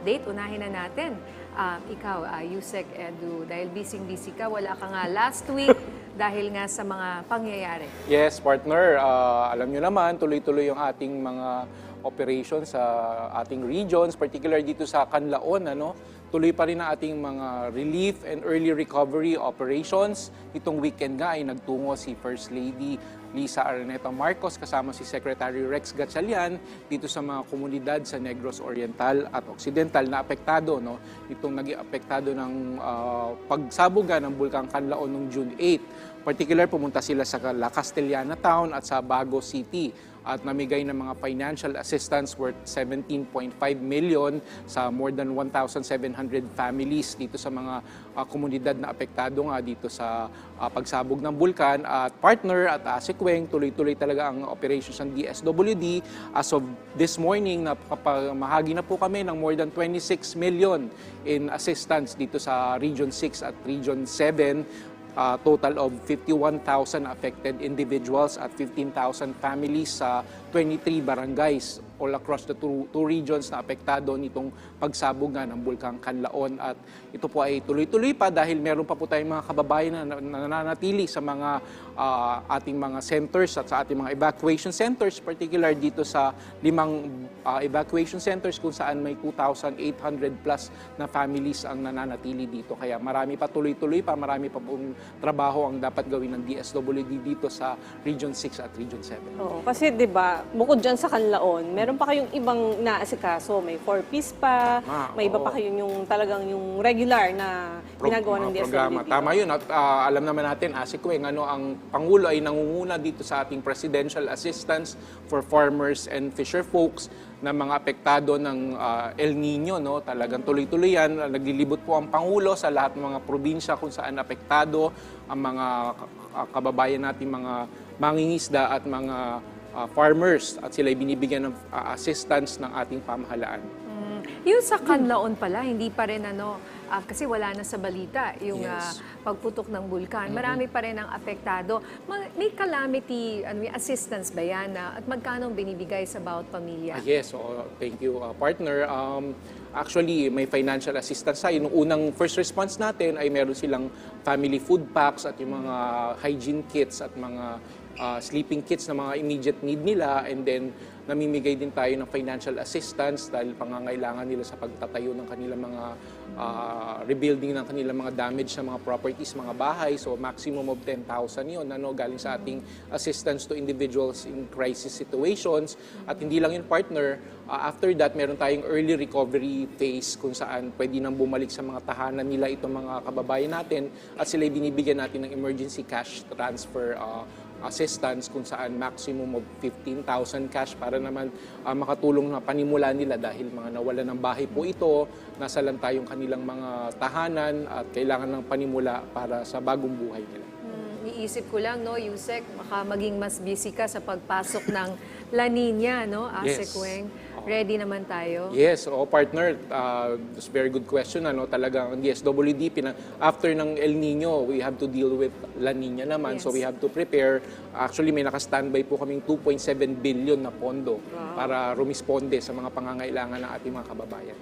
update. Unahin na natin. Um, ikaw, uh, Yusek Edu, dahil busy-busy ka, wala ka nga last week dahil nga sa mga pangyayari. Yes, partner. Ah, alam nyo naman, tuloy-tuloy yung ating mga operations sa ating regions, particular dito sa Canlaon. Ano? Tuloy pa rin ang ating mga relief and early recovery operations. Itong weekend nga ay nagtungo si First Lady Lisa Araneta Marcos kasama si Secretary Rex Gatchalian dito sa mga komunidad sa Negros Oriental at Occidental na apektado no? Itong naging apektado ng ah, pagsabuga ng bulkang Canlaon noong June 8 particular pumunta sila sa La Castellana Town at sa Bago City at namigay ng mga financial assistance worth 17.5 million sa more than 1,700 families dito sa mga ah, komunidad na apektado nga dito sa ah, pagsabog ng bulkan. At partner at Asikweng tuloy-tuloy talaga ang operations ng DSWD as of this morning napapamahagi na po kami ng more than 26 million in assistance dito sa Region 6 at Region 7 uh, total of 51,000 affected individuals at 15,000 families sa 23 barangays all across the two, two regions na apektado nitong pagsabog nga ng Bulkang Kanlaon. At ito po ay tuloy-tuloy pa dahil meron pa po tayong mga kababayan na na- nananatili sa mga uh, ating mga centers at sa ating mga evacuation centers, particular dito sa limang uh, evacuation centers kung saan may 2,800 plus na families ang nananatili dito. Kaya marami pa tuloy-tuloy pa, marami pa pong trabaho ang dapat gawin ng DSWD dito sa Region 6 at Region 7. Oo, kasi 'di ba, bukod diyan sa kanlaon, meron pa kayong ibang naasikaso, may four piece pa, Ah, may iba oo. pa kayong yung talagang yung regular na Pro- ginagawa ng mga DSWD. programa. Tama yun. At ah, alam naman natin, Asikweng, ano, ang Pangulo ay nangunguna dito sa ating Presidential Assistance for Farmers and Fisher Folks na mga apektado ng ah, El Nino. No? Talagang tuloy-tuloy yan. Naglilibot po ang Pangulo sa lahat ng mga probinsya kung saan apektado ang mga ah, kababayan natin, mga mangingisda at mga ah, farmers. At sila binibigyan ng ah, assistance ng ating pamahalaan. Mm, yung sa Canlaon pala, hindi pa rin ano, ah, kasi wala na sa balita yung Yes. ah, pagputok ng bulkan. Marami pa rin ang apektado. Ma- May calamity ano, may assistance ba yan? ah, at magkano binibigay sa bawat pamilya? Ah, yes, so, thank you, uh, partner. Um, actually, may financial assistance tayo. Nung unang first response natin ay meron silang family food packs at yung mga hygiene kits at mga uh, sleeping kits na mga immediate need nila. And then, namimigay din tayo ng financial assistance dahil pangangailangan nila sa pagtatayo ng kanilang mga uh, rebuilding ng kanilang mga damage na mga properties, mga bahay. So maximum of 10,000 yun ano, galing sa ating assistance to individuals in crisis situations. At hindi lang yun partner, uh, after that meron tayong early recovery phase kung saan pwede nang bumalik sa mga tahanan nila itong mga kababayan natin at sila binibigyan natin ng emergency cash transfer uh, assistance kung saan maximum of 15,000 cash para naman ah, makatulong na panimula nila dahil mga nawala ng bahay po ito, nasa lang tayong kanilang mga tahanan at kailangan ng panimula para sa bagong buhay nila. Hmm, iisip ko lang, no, Yusek, baka maging mas busy ka sa pagpasok ng La Nina, no, Yes. Asekweng. Ready naman tayo. Yes, o partner, uh, that's a very good question. Ano, talagang DSWD, pina, after ng El Nino, we have to deal with La Nina naman. So Yes. we have to prepare. Actually, may naka-standby po kaming 2.7 billion na pondo para rumisponde sa mga pangangailangan ng ating mga kababayan.